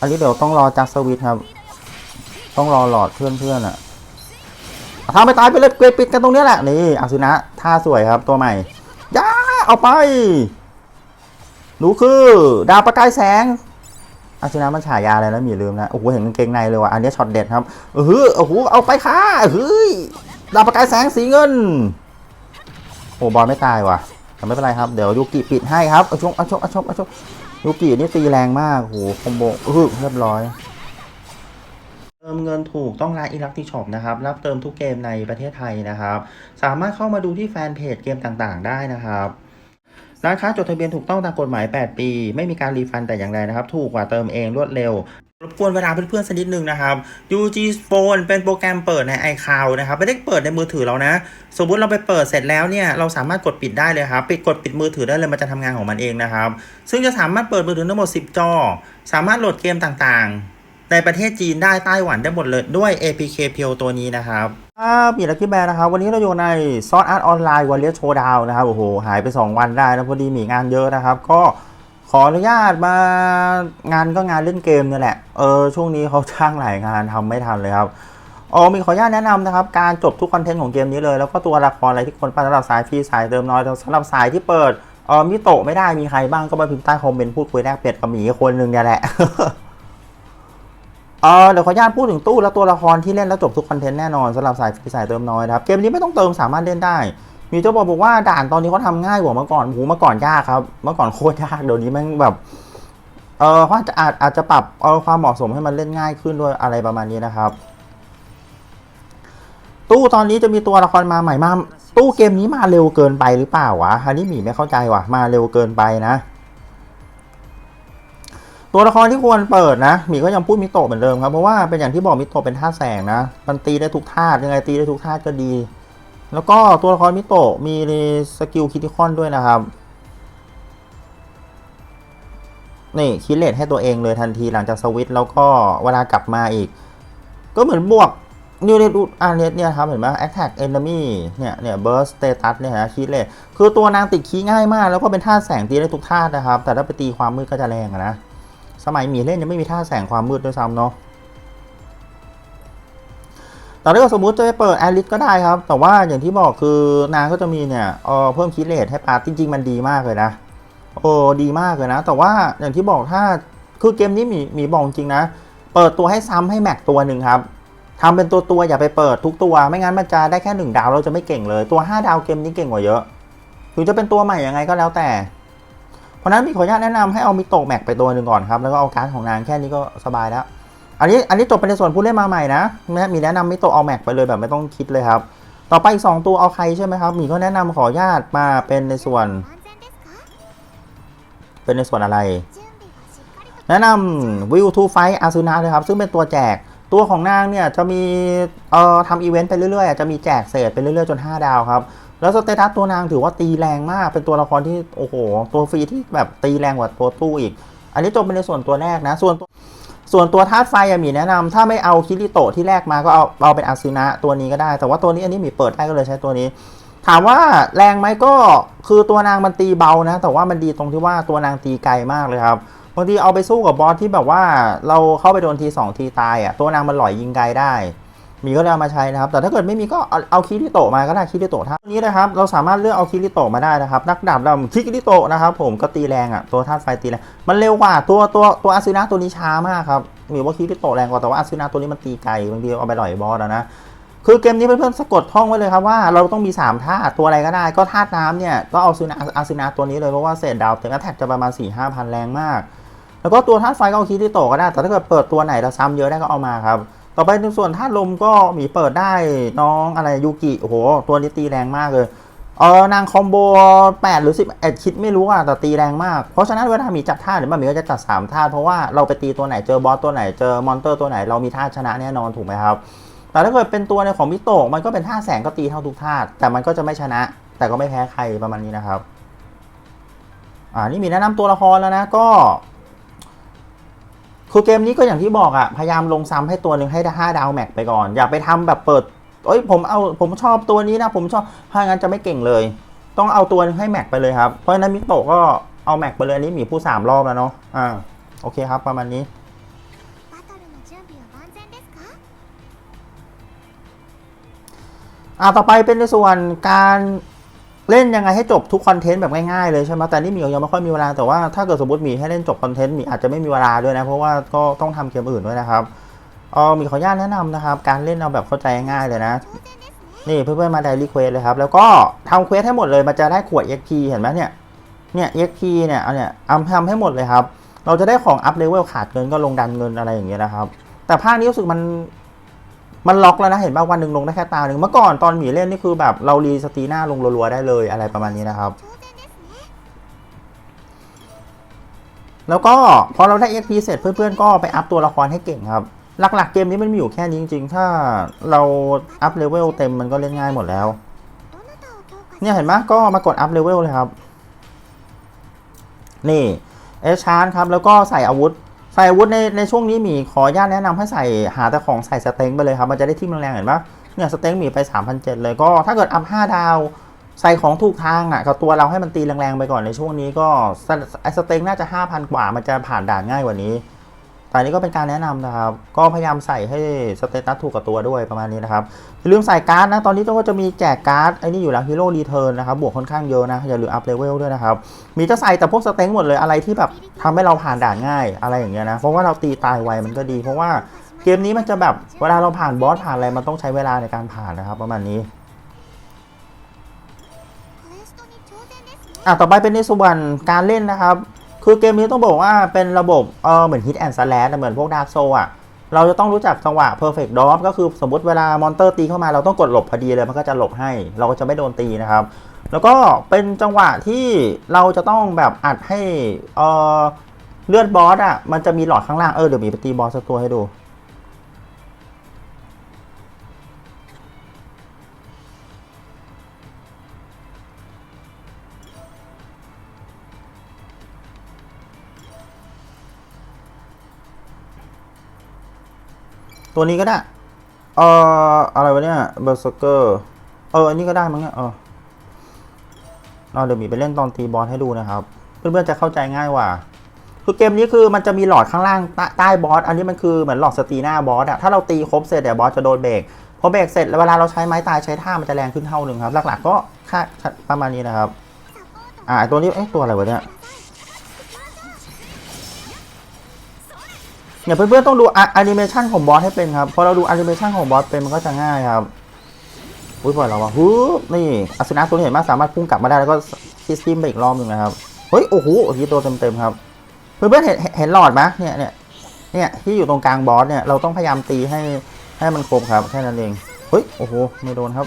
อันนี้เดี๋ยวต้องรอจักสวิตครับ ต้องรอหลอดเพื่อนๆอะทำไปตายไปเลยเกรปิดกันตรงเนี้ยแหละนี่อาสุนะท่าสวยครับตัวใหม่ย่าเอาไปหนูคือ ดาวประกายแสงอาสุนะมันฉายาอะไรนะมีลืมนะโอ้โหเห็นกางเกงในเลยว่ะอันนี้ช็อตเด็ดครับเออโอ้โหเอาไปค่ะเฮ้ยดาวประกายแสงสีเงินโอ้บอลไม่ตายว่ะแต่ไม่เป็นไรครับเดี๋ยวยูกิปิดให้ครับเอาชกเอาชกเอาชกเอาชก ยูกินี่ตีแรงมากโหคอมโบอื้อเรียบร้อย เติมเงินถูกต้องร้านอิลักติช็อปนะครับ รับเติมทุกเกมในประเทศไทยนะครับ สามารถเข้ามาดูที่แฟนเพจเกมต่างๆ ได้นะครับร้านค้าจดทะเบียนถูกต้องตามกฎหมาย 8 ปี ไม่มีการรีฟันแต่อย่างใดนะครับ ถูกกว่าเติมเองรวดเร็ว รบกวนเวลาเพื่อนๆสักนิดนึงนะครับ UG Phone เป็นโปรแกรมเปิดใน iCloud นะครับ ไม่ได้เปิดในมือถือเรานะ สมมติเราไปเปิดเสร็จแล้วเนี่ย เราสามารถกดปิดได้เลยครับ ปิดกดปิดมือถือได้เลยมันจะทำงานของมันเองนะครับ ซึ่งจะสามารถเปิดมือถือทั้งหมด 10 จอ สามารถโหลดเกมต่างๆ ในประเทศจีนได้ไต้หวันได้หมดเลยด้วย APK เพียวตัวนี้นะครับครับมีลักกี้แบร์นะครับ วันนี้เราอยู่ในซอสอาร์ตออนไลน์วันเลียโชว์ดาวนะครับ โอ้โห หายไป 2 วันได้นะพอดีมีงานเยอะนะครับ ก็ ขออนุญาตมางานก็งานเล่นเกมเนี่ยแหละ เออช่วงนี้เขาจ้างหลายงานทำไม่ทันเลยครับอ๋อมีขออนุญาตแนะนำนะครับ การจบทุกคอนเทนต์ของเกมนี้เลย แล้วก็ตัวละครอะไรที่คนปั้นสำหรับสายฟรีสายเติมน้อยสำหรับสายที่เปิดเออมิโตะไม่ได้มีใครบ้างก็มาพิมพ์ใต้คอมเมนต์พูดคุยแลกเปลี่ยนกับหมีคนหนึ่งเนี่ยแหละเออเดี๋ยวขออนุญาตพูดถึงตู้และตัวละครที่เล่นแล้วจบทุกคอนเทนต์แน่นอนสำหรับสายฟรีสายเติมน้อยนะครับเกมนี้ไม่ต้องเติมสามารถเล่นได้ มีเจ้าบอกบอกว่าด่านตอนนี้เขาทำง่ายกว่าเมื่อก่อนโหเมื่อก่อนยากครับ เมื่อก่อนโคตรยากเดี๋ยวนี้แม่งแบบเออเขาอาจจะอาจอาจจะปรับเอาความเหมาะสมให้มันเล่นง่ายขึ้นด้วยอะไรประมาณนี้นะครับ ตู้ตอนนี้จะมีตัวละครมาใหม่มาตู้เกมนี้มาเร็วเกินไปหรือเปล่าวะอันนี้หมีไม่เข้าใจว่ะมาเร็วเกินไปนะ ตัวละครที่ควรเปิดนะหมีก็ยังพูดมิโตะเหมือนเดิมครับเพราะว่าเป็นอย่างที่บอกมิโตะเป็นท่าแสงนะมันตีได้ทุกท่ายังไงตีได้ทุกท่าก็ดี แล้วก็ตัวละครมิโตะมีสกิลคิติคอนด้วยนะครับ นี่คิดเลทให้ตัวเองเลยทันทีหลังจากสวิตช์แล้วก็เวลากลับมาอีก ก็เหมือนบวกนิวเรดูอันเนี้เนี่ยครับ เห็นไหม attack enemy เนี่ยเนี่ย burst status เนี่ยฮะคิดเลทคือตัวนางติดคีง่ายมาก แล้วก็เป็นท่าแสงตีได้ทุกท่านะครับ แต่ถ้าไปตีความมืดก็จะแรงนะ สมัยมีเล่นยังไม่มีท่าแสงความมืดด้วยซ้ำเนาะ แต่ถ้าสมมุติจะไปเปิดแอริสก็ได้ครับ แต่ว่าอย่างที่บอกคือนางก็จะมีเนี่ยเออเพิ่มคิดเลทให้ปาร์ตจริง ๆ มันดีมากเลยนะโอ้ดีมากเลยนะ แต่ว่าอย่างที่บอกถ้าคือเกมนี้มีมีบอกจริงนะ เปิดตัวให้ซ้ำให้แม็กตัวหนึ่งครับทำเป็นตัวตัวๆอย่าไปเปิดทุกตัว ไม่งั้นมันจะได้แค่หนึ่งดาวเราจะไม่เก่งเลยตัว 5 ดาวเกมนี้เก่งกว่าเยอะถึงจะเป็นตัวใหม่ยังไงก็แล้วแต่ เพราะนั้นมีขออนุญาตแนะนำให้เอามิโตะแม็กไปตัวหนึ่งก่อนครับแล้วก็เอาการ์ดของนางแค่นี้ก็สบายแล้ว อันนี้อันนี้จบไปในส่วนผู้เล่นมาใหม่นะม่มีแนะนำมิโตะเอาแม็กไปเลยแบบไม่ต้องคิดเลยครับ ต่อไปอีกสองตัวเอาใครใช่ไหมครับ มีก็แนะนำขอญาตมาเป็นในส่วน เป็นในส่วนอะไร แนะนำวิวทูไฟอาซูนาเลยครับ ซึ่งเป็นตัวแจกตัวของนางเนี่ยจะมีเอ่อทำอีเวนต์ไปเรื่อยๆ จะมีแจกเศษไปเรื่อยๆ จน 5 ดาวครับ แล้วสเตตัสตัวนางถือว่าตีแรงมาก เป็นตัวละครที่โอ้โห ตัวฟรีที่แบบตีแรงกว่าตัวตู้อีก อันนี้จบเป็นในส่วนตัวแรกนะ ส่วนตัว ส่วนตัวธาตุไฟยังมีแนะนำถ้าไม่เอาคิริโตะที่แรกมาก็เอาเอาเป็นอาซูนะตัวนี้ก็ได้ แต่ว่าตัวนี้อันนี้มีเปิดได้ก็เลยใช้ตัวนี้ ถามว่าแรงไหมก็คือตัวนางมันตีเบานะ แต่ว่ามันดีตรงที่ว่าตัวนางตีไกลมากเลยครับบางทีเอาไปสู้กับบอสที่แบบว่าเราเข้าไปโดนทีสองทีตายอะตัวนางมันหล่อยยิงไกลได้ มีก็เลยเอามาใช้นะครับ แต่ถ้าเกิดไม่มีก็เอาเอาคิริโตะมาก็ได้คิริโตะท่านี้นะครับเราสามารถเลือกเอาคิริโตะมาได้นะครับ นักดาบดำคิริโตะนะครับ ผมก็ตีแรงอะตัวธาตุไฟตีแรงมันเร็วกว่าตัวตัวตัวอาซูนะตัวนี้ช้ามากครับมีว่าคิริโตะแรงกว่าแต่ว่าอาซูนะตัวนี้มันตีไกลบางทีเอาไปหล่อยบอสนะคือเกมนี้เพื่อนๆสะกดท่องไว้เลยครับว่าเราต้องมี3ธาตุตัวอะไรก็ได้ ก็ธาตุน้ำเนี่ยก็เอาซูนาอาซูนาตัวนี้เลยเพราะว่าเศษดาวเต็มแท็กจะประมาณ4ี่ห้าพันแรงมาก แล้วก็ตัวธาตุไฟก็เอาคิริโตะก็ได้ แต่ถ้าเกิดเปิดตัวไหนเราซ้ำเยอะได้ก็เอามาครับ ต่อไปในส่วนธาตุลมก็มีเปิดได้น้องอะไรยูกิโอ้โห ตัวนี้ตีแรงมากเลยเออนางคอมโบ 8 หรือ10เอ็ดคิดไม่รู้อะแต่ตีแรงมาก เพราะฉะนั้นเวลามีจัดท่าหรือมันมีก็จะจัด3ท่าเพราะว่าเราไปตีตัวไหนเจอบอสตัวไหนเจอมอนเตอร์ตัวไหนเรามีท่าชนะแน่นอนถูกไหมครับ แต่ถ้าเกิดเป็นตัวในของมิโตะมันก็เป็นท่าแสงก็ตีเท่าทุกท่าแต่มันก็จะไม่ชนะ แต่ก็ไม่แพ้ใครประมาณนี้นะครับอ่านี่มีแนะนำตัวละครแล้วนะก็ คือเกมนี้ก็อย่างที่บอกอะ่ะ พยายามลงซ้ำให้ตัวหนึ่งให้ไดห้าดาวแม็กไปก่อน อย่าไปทำแบบเปิดเอ้ยผมเอาผมชอบตัวนี้นะ ผมชอบถ้างั้นจะไม่เก่งเลย ต้องเอาตัวนึงให้แม็กไปเลยครับ เพราะฉะนั้นมิโตะก็เอาแม็กไปเลยอันนี้มีผู้สามรอบแล้วเนาะอ่าโอเคครับประมาณนี้อ่าต่อไปเป็นในส่วนการ เล่นยังไงให้จบทุกคอนเทนต์แบบง่ายๆเลยใช่ไหมแต่นี่มียังไม่ค่อยมีเวลาแต่ว่าถ้าเกิดสมมติมีให้เล่นจบคอนเทนต์มีอาจจะไม่มีเวลาด้วยนะ เพราะว่าก็ต้องทำเกมอื่นด้วยนะครับเออมีขออนุญาตแนะนำนะครับ การเล่นเอาแบบเข้าใจง่ายเลยนะ นี่เพื่อนๆมาไดรี่เควสเลยครับ แล้วก็ทำเควสให้หมดเลยมันจะได้ขวด XP เห็นไหมเนี่ยเนี่ย XP เนี่ยเอาเนี่ยเอาทำให้หมดเลยครับ เราจะได้ของอัพเลเวลขาดเงินก็ลงดันเงินอะไรอย่างเงี้ยนะครับ แต่ภาคนี้รู้สึกมัน มันล็อกแล้วนะเห็นป่ะวันหนึ่งลงได้แค่ตาหนึ่งเมื่อก่อนตอนหมีเล่นนี่คือแบบเรารีสตีหน้าลงรัวๆได้เลยอะไรประมาณนี้นะครับ แล้วก็พอเราได้ XP เสร็จเพื่อนๆก็ไปอัพตัวละครให้เก่งครับ หลักๆเกมนี้มันมีอยู่แค่นี้จริงๆ ถ้าเราอัพเลเวลเต็มมันก็เล่นง่ายหมดแล้ว เนี่ยเห็นไหมก็มากดอัพเลเวลเลยครับ นี่เอชาร์ครับแล้วก็ใส่อาวุธ ส่อาวุธในในช่วงนี้หมีขออนุญาตแนะนำให้ใส่หาแต่ของใส่สเต็งไปเลยครับมันจะได้ทิ่มแรงๆเห็นปะเนี่ยสเต็งหมีไป3,007เลยก็ถ้าเกิดอัพ5ดาวใส่ของถูกทางอะกับตัวเราให้มันตีแรงๆไปก่อนในช่วงนี้ก็ไอสเต็งน่าจะ 5,000 กว่ามันจะผ่านด่านง่ายกว่านี้ แต่นี้ก็เป็นการแนะนำนะครับ ก็พยายามใส่ให้สเตตัสถูกกับตัวด้วยประมาณนี้นะครับ อย่าลืมใส่การ์ดนะ ตอนนี้ต้องก็จะมีแจกการ์ดไอ้นี่อยู่แล้วฮีโร่รีเทิร์นนะครับ บวกค่อนข้างเยอะนะ อย่าลืมอัพเลเวลด้วยนะครับ มีจะใส่แต่พวกสเต็งหมดเลยอะไรที่แบบทำให้เราผ่านด่านง่ายอะไรอย่างเงี้ยนะ เพราะว่าเราตีตายไวมันก็ดี เพราะว่าเกมนี้มันจะแบบเวลาเราผ่านบอสผ่านอะไรมันต้องใช้เวลาในการผ่านนะครับ ประมาณนี้อะต่อไปเป็นในส่วนการเล่นนะครับ คือเกมนี้ต้องบอกว่าเป็นระบบเออเหมือนฮิตแอนด์สแลนเหมือนพวกดาร์กโซอะเราจะต้องรู้จักจังหวะ Perfect Drop ก็คือสมมติเวลามอนเตอร์ตีเข้ามาเราต้องกดหลบพอดีเลยมันก็จะหลบให้ เราก็จะไม่โดนตีนะครับ แล้วก็เป็นจังหวะที่เราจะต้องแบบอัดให้เออเลือดบอสอะมันจะมีหลอดข้างล่างเออเดี๋ยวมีไปตีบอสตัวให้ดู ตัวนี้ก็ได้ เอ่อ อะไรวะเนี่ยเบอร์เซเกอร์ เออ อันนี้ก็ได้มั้งเนี่ย เออเอาเดี๋ยวมีไปเล่นตอนตีบอลให้ดูนะครับ เพื่อนๆจะเข้าใจง่ายกว่าคือเกมนี้คือมันจะมีหลอดข้างล่างใต้บอส อันนี้มันคือเหมือนหลอดสตีหน้าบอสอะถ้าเราตีครบเสร็จเดี๋ยวบอสจะโดนเบรกพอเบรกเสร็จแล้วเวลาเราใช้ไม้ตายใช้ท่ามันจะแรงขึ้นเท่าหนึ่งครับ หลักๆก็ค่าประมาณนี้นะครับ อ่าตัวนี้เอ๊ะตัวอะไรวะเนี่ย เนี่ยเพื่อนๆต้องดูแอนิเมชันของบอสให้เป็นครับพอเราดูแอนิเมชันของบอสเป็นมันก็จะง่ายครับอุ้ยปล่อยเราว่ะฮู้นี่อาสนะตัวนี้เห็นไหมสามารถพุ่งกลับมาได้แล้วก็ซิสติมไปอีกรอบหนึ่งนะครับเฮ้ยโอ้โหทีตัวเต็มๆครับ เพื่อนๆเห็นเห็นหลอดไหมเนี่ยเนี่ยเนี่ยที่อยู่ตรงกลางบอสเนี่ยเราต้องพยายามตีให้ให้มันครบครับแค่นั้นเองเฮ้ยโอ้โหไม่โดนครับ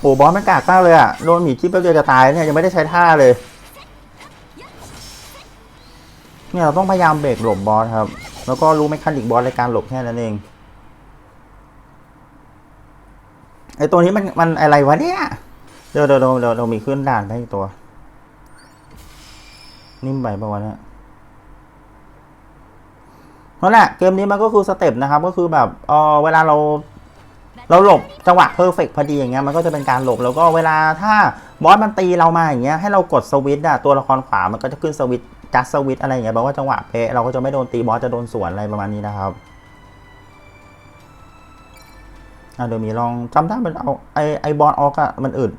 โอ้บอสมันกากมากเลยอะโดนหมีจิ้มแป๊บเดียวจะตายเนี่ยยังไม่ได้ใช้ท่าเลย เนี่ยเราต้องพยายามเบรกหลบบอสครับ แล้วก็รู้ไม่คันอีกบอสในการหลบแค่นั้นเอง ไอตัวนี้มันมันอะไรวะเนี่ย เดี๋ยวเดี๋ยวเดี๋ยวเดี๋ยวเรามีขึ้นด่านไปอีกตัว นิ่มไปปะวะเนี่ยนั่นแหละเกมนี้มันก็คือสเต็ปนะครับ ก็คือแบบเออเวลาเราเราหลบจังหวะเพอร์เฟกพอดีอย่างเงี้ยมันก็จะเป็นการหลบแล้วก็เวลาถ้าบอสมันตีเรามาอย่างเงี้ยให้เรากดสวิตช์อะตัวละครขวามันก็จะขึ้นสวิตช์ จัดสวิตอะไรอย่างเงี้ยแปลว่าจังหวะเป๊ะเราก็จะไม่โดนตีบอสจะโดนสวนอะไรประมาณนี้นะครับอะเดี๋ยวมีลองจำได้มันเอาไอไอบอสออกอะมันอึด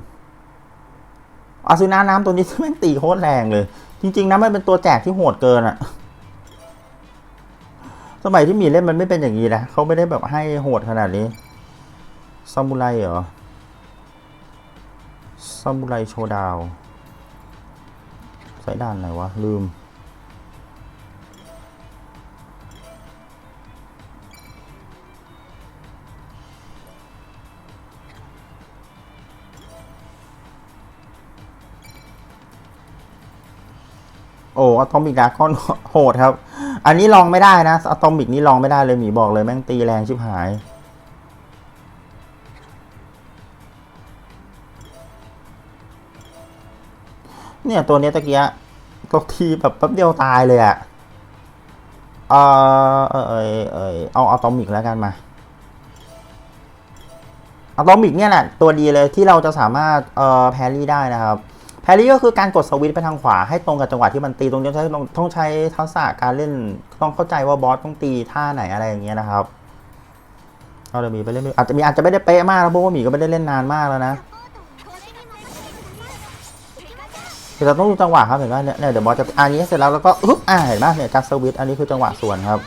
อาซูนาน้ำตัวนี้แม่งตีโคตรแรงเลย จริง ๆนะมันเป็นตัวแจกที่โหดเกินอะสมัยที่มีเล่นมันไม่เป็นอย่างนี้นะเขาไม่ได้แบบให้โหดขนาดนี้ซามูไรเหรอซามูไรโชดาว ใส่ด่านไหนวะ ลืม อ้อะตอมิกดาร์คอนโหดครับ อันนี้ลองไม่ได้นะอะตอมิกนี้ลองไม่ได้เลยหมีบอกเลยแม่งตีแรงชิบหาย เนี่ยตัวเนี้ยตะเกียตกทีแบบแป๊บเดียวตายเลยอะเออเออเออเออเอาอะตอมิกแล้วกันมาอะตอมิกเนี่ยแหละตัวดีเลยที่เราจะสามารถเอ่อแพรี่ได้นะครับ แพรี่ก็คือการกดสวิตช์ไปทางขวาให้ตรงกับจังหวะที่มันตีตรงนี้ต้องใช้ต้องใช้ทักษะการเล่นต้องเข้าใจว่าบอสต้องตีท่าไหนอะไรอย่างเงี้ยนะครับเอาเดี๋ยวมีไปเล่นอาจจะมีอาจจะไม่ได้เป๊ะมากนะเพราะว่าหมีก็ไม่ได้เล่นนานมากแล้วนะเราต้องดูจังหวะครับเห็นไหมเนี่ยเดี๋ยวบอสจะอันนี้เสร็จแล้วแล้วก็อึ๊บอ่าเห็นไหมเนี่ยจัสวิตอันนี้คือจังหวะส่วนครับ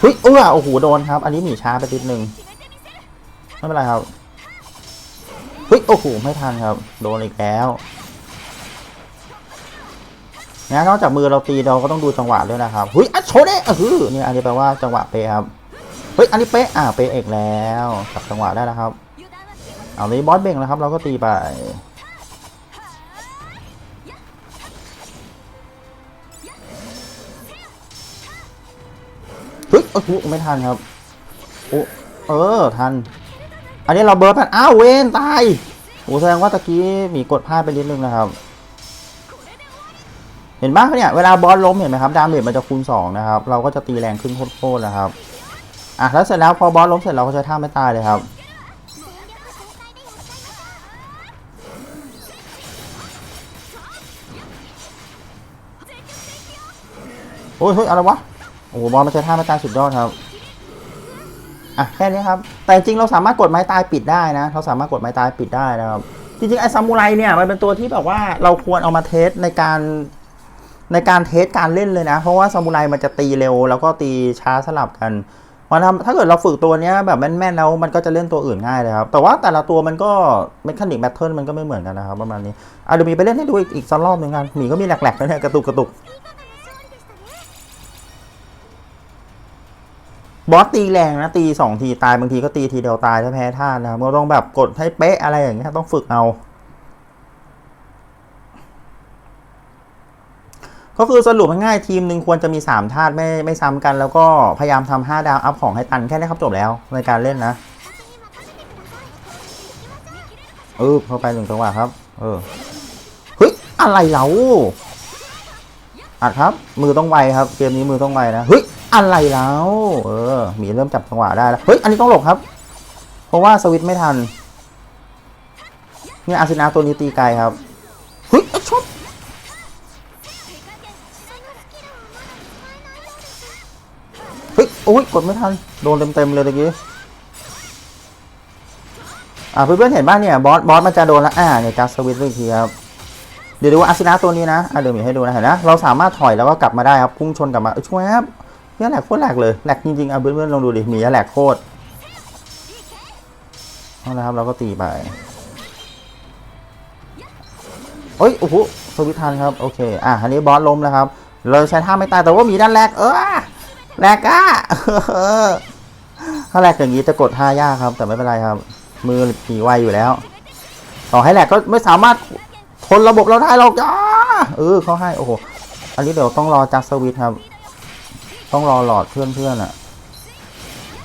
เฮ้ยเออโอ้โหโดนครับ อันนี้หมีช้าไปนิดนึงไม่เป็นไรครับ เฮ้ย โอ้โห ไม่ทันครับ โดนอีกแล้วนะนอกจากมือเราตีเราก็ต้องดูจังหวะด้วยนะครับเฮ้ยอัดโชเด้เออเนี่ยอันนี้แปลว่าจังหวะเป๊ะครับเฮ้ยอันนี้เป๊ะอ่าเป๊ะเอกแล้วจับจังหวะได้แล้วครับ เอานี้บอสเบ่งแล้วครับ เราก็ตีไปเฮ้ยโอ้โหไม่ทันครับโอ้เออทัน อันนี้เราเบิร์ดพันอ้าวเวนตายโอ้แสดงว่าตะกี้มีกดพลาดไปนิดนึงนะครับ เห็นปะเนี่ยเวลาบอสล้มเห็นไหมครับดาเมจมันจะคูณสองนะครับเราก็จะตีแรงขึ้นโคตรๆนะครับอะแล้วเสร็จแล้วพอบอสล้มเสร็จเราก็ใช้ท่าไม่ตายเลยครับโอ้ยเฮ้ยอะไรวะโอ้โหบอลมันใช้ท่าไม้ตายสุดยอดครับ อะ แค่นี้ครับ แต่จริงเราสามารถกดไม้ตายปิดได้นะ เราสามารถกดไม้ตายปิดได้นะครับ จริงๆไอ้ซามูไรเนี่ยมันเป็นตัวที่แบบว่าเราควรเอามาเทสในการในการเทสการเล่นเลยนะ เพราะว่าซามูไรมันจะตีเร็ว แล้วก็ตีช้าสลับกันมันทำถ้าเกิดเราฝึกตัวเนี้ยแบบแม่นๆแล้วมันก็จะเล่นตัวอื่นง่ายเลยครับ แต่ว่าแต่ละตัวมันก็เมคานิกแบทเทิลมันก็ไม่เหมือนกันนะครับประมาณนี้อะเดี๋ยวมีไปเล่นให้ดูอีกอีกสักรอบหนึ่งกันหมีก็มีแหลกๆนะเนี่ยกระตุกกระตุก บอสตีแรงนะตีสองทีตายบางทีก็ตีทีเดียวตายถ้าแพ้ท่านะครับเราต้องแบบกดให้เป๊ะอะไรอย่างเงี้ยต้องฝึกเอา ก็คือสรุปง่ายๆทีมหนึ่งควรจะมี3ธาตุไม่ไม่ซ้ำกัน แล้วก็พยายามทำ5ดาวอัพของให้ตันแค่นี้ครับจบแล้วในการเล่นนะเออเข้าไปหนึ่งจังหวะครับ เออเฮ้ยอะไรเราอัดครับ มือต้องไวครับ เกมนี้มือต้องไวนะเฮ้ย อะไรแล้ว เออหมีเริ่มจับจังหวะได้แล้ว เฮ้ย อันนี้ต้องหลบครับ เพราะว่าสวิตไม่ทัน เนี่ยอาซินาตัวนี้ตีไกลครับ เฮ้ยชดเฮ้ย โอ้ย กดไม่ทัน โดนเต็มๆเลยตะกี้อ่าเพื่อนๆเห็นบ้างเนี่ยบอสบอสมันจะโดนแล้วอ่าเนี่ยจัสสวิตอีกทีครับเดี๋ยวดูอาซินาตัวนี้นะอะเดี๋ยวมีให้ดูนะเห็นนะเราสามารถถอยแล้วก็กลับมาได้ครับพุ่งชนกลับมาเอ้ยช่วยครับ เนี่ยแหลกโคตรแหลกเลยแหลกจริงๆเอะเพื่อนๆลองดูดิมีแหลกโคตรเอาละครับเราก็ตีไปเอ้ยโอ้โหสวิตทันครับโอเคอะอันนี้บอสล้มแล้วครับ เราใช้ท่าไม่ตายแต่ว่ามีด้านแรกเออแหลกอะออถ้าแหลกอย่างนี้จะกดท่ายากครับ แต่ไม่เป็นไรครับ มือผีไวอยู่แล้ว ต่อให้แหลกก็ไม่สามารถทนระบบเราได้หรอกจ้าเออเขาให้โอ้โหอันนี้เดี๋ยวต้องรอจักสวิตครับ ต้องรอหลอดเพื่อนๆอะ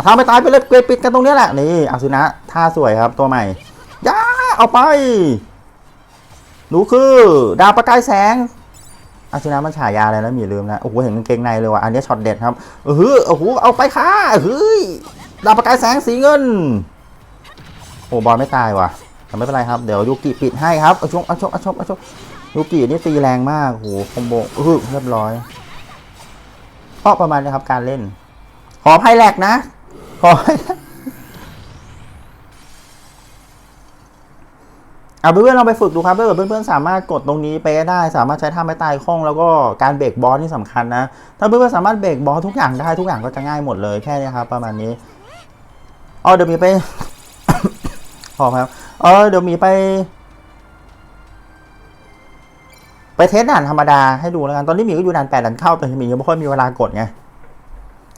ถ้าไม่ตายไปเลยเกรปิดกันตรงเนี้ยแหละนี่อาซุนะท่าสวยครับตัวใหม่ย่าเอาไปหนูคือ ดาวประกายแสงอาซุนะมันฉายาอะไรแล้วมีลืมนะโอ้โหเห็นกางเกงในเลยว่ะอันนี้ช็อตเด็ดครับเออโอ้โหเอาไปค่ะเฮ้ยดาวประกายแสงสีเงินโอ้บอลไม่ตายว่ะแต่ไม่เป็นไรครับเดี๋ยวยูกิปิดให้ครับเอาชกเอาชกเอาชกเอาชกยูกินี่ตีแรงมากโหคอมโบเออเรียบร้อย ก็ประมาณนี้ครับการเล่น ขอไพ่แหลกนะ ขอให้เอาเพื่อนๆลองไปฝึกดูครับถ้าเกิดเพื่อนๆสามารถกดตรงนี้ไปได้ สามารถใช้ท่าไม้ตายคล่องแล้วก็การเบรกบอสนี่สำคัญนะ ถ้าเพื่อนๆสามารถเบรกบอสทุกอย่างได้ทุกอย่างก็จะง่ายหมดเลยแค่นี้ครับ ประมาณนี้อ๋อเดี๋ยวมีไปพอครับเออเดี๋ยวมีไป เทสด่านธรรมดาให้ดูแล้วกัน ตอนนี้มีก็อยู่ด่านแปดด่านเข้าแต่หมียังไม่ค่อยมีเวลากดไง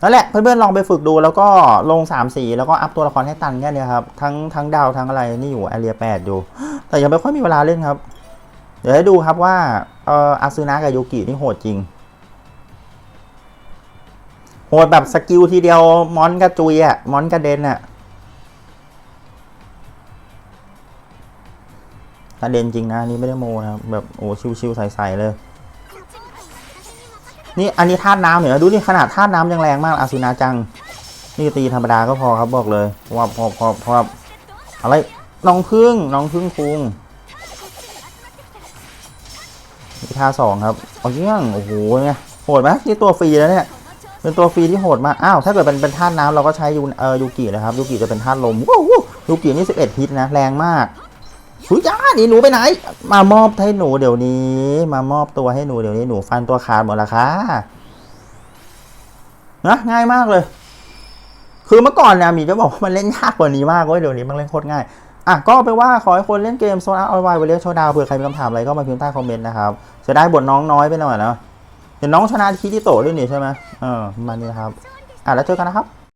นั่นแหละเพื่อนๆลองไปฝึกดูแล้วก็ลงสามสีแล้วก็อัพตัวละครให้ตันแค่นี้ครับ ทั้งทั้งดาวทั้งอะไรนี่อยู่แอเรียแปดอยู่ แต่ยังไม่ค่อยมีเวลาเล่นครับ เดี๋ยวให้ดูครับว่าเอออาซึนะกับโยกินี่โหดจริง โหดแบบสกิลทีเดียวมอนกระจุยอะมอนกระเด็นอะ ประเด็นจริงนะนี่ไม่ได้โมนะครับแบบโอ้ชิวๆใสๆเลย นี่อันนี้ธาตุน้ำเหนือดูนี่ขนาดธาตุน้ำยังแรงมากอาซินาจัง นี่ตีธรรมดาก็พอครับบอกเลยว่าพอพอพออะไรน้องพึ่งน้องพึ่งคุงนี่ท่าสองครับเอาเยี่ยงโอ้โหเนี่ยโหดไหมนี่ตัวฟรีแล้วเนี่ยเป็นตัวฟรีที่โหดมากอ้าวถ้าเกิดเป็นเป็นธาตุน้ำเราก็ใช้ยูเออยูกินะครับยูกิจะเป็นธาตุลมว้าวว้ยูกินี่11ฮิตนะแรงมากหุยจ้า หนีหนูไปไหน มามอบให้หนูเดี๋ยวนี้ มามอบตัวให้หนูเดี๋ยวนี้หนูฟันตัวขาดหมดละค่ะนะง่ายมากเลย คือเมื่อก่อนเนี่ยมีจะบอกว่ามันเล่นยากกว่านี้มากเว้ยเดี๋ยวนี้มันเล่นโคตรง่ายอะก็เอาไปนว่าขอให้คนเล่นเกมโซนอาร์ออนไลน์ไปเรียกโชว์ดาวเผื่อใครมีคำถามอะไรก็มาพิมพ์ใต้คอมเมนต์นะครับจะได้บทน้องน้อยไปหน่อยนะเห็นน้องชนะคิริโตด้วยนี่ใช่ไหมเออมาณนี้นะครับ อะแล้วเจอกันนะครับ